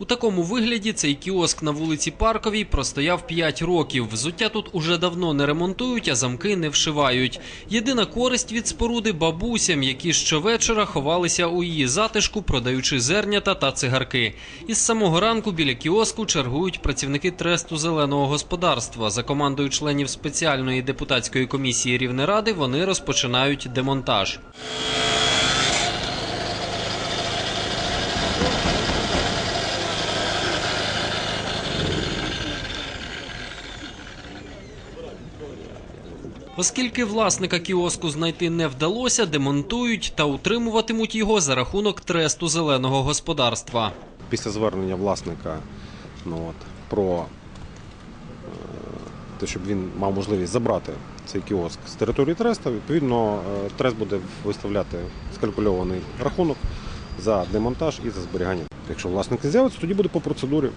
У такому вигляді цей кіоск на вулиці Парковій простояв 5 років. Взуття тут уже давно не ремонтують, а замки не вшивають. Єдина користь від споруди бабусям, які щовечора ховалися у її затишку, продаючи зернята та цигарки. Із самого ранку біля кіоску чергують працівники тресту зеленого господарства. За командою членів спеціальної депутатської комісії Рівнеради вони розпочинають демонтаж. Оскільки власника кіоску знайти не вдалося, демонтують та утримуватимуть його за рахунок тресту зеленого господарства. після звернення власника ну, от, про е, те, щоб він мав можливість забрати цей кіоск з території треста, відповідно, е, трест буде виставляти скалькульований рахунок за демонтаж і за зберігання. Якщо власник з'явиться, тоді буде по процедурі.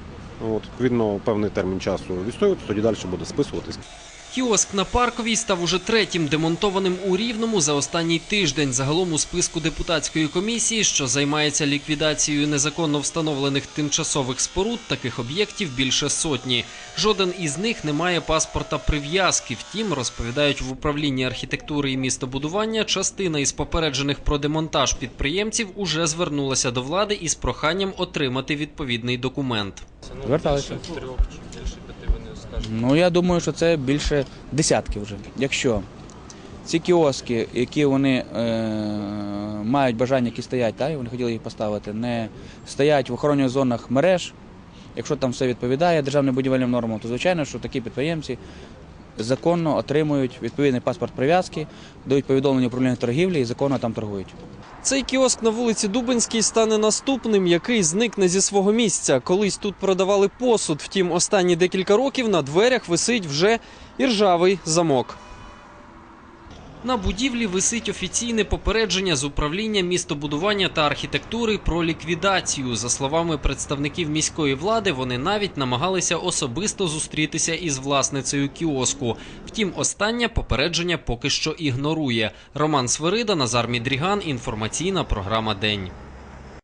От, відповідно, певний термін часу відстоюватися, тоді далі буде списуватись. Кіоск на Парковій став уже третім демонтованим у Рівному за останній тиждень. Загалом у списку депутатської комісії, що займається ліквідацією незаконно встановлених тимчасових споруд, таких об'єктів більше сотні. Жоден із них не має паспорта прив'язки. Втім, розповідають в управлінні архітектури і містобудування, частина із попереджених про демонтаж підприємців уже звернулася до влади із проханням отримати відповідний документ. Зверталися. Ну я думаю, що це більше десятки вже. Якщо ці кіоски, які вони е, мають бажання, які стоять, та, і вони хотіли їх поставити, не стоять в охоронних зонах мереж, якщо там все відповідає державним будівельним нормам, то звичайно, що такі підприємці законно отримують відповідний паспорт прив'язки, дають повідомлення управління торгівлі і законно там торгують. Цей кіоск на вулиці Дубинській стане наступним, який зникне зі свого місця. Колись тут продавали посуд. Втім, останні декілька років на дверях висить вже іржавий замок. На будівлі висить офіційне попередження з управління містобудування та архітектури про ліквідацію. За словами представників міської влади, вони навіть намагалися особисто зустрітися із власницею кіоску. Втім, останнє попередження поки що ігнорує. Роман Свирида, Назар Мідріган. Інформаційна програма День.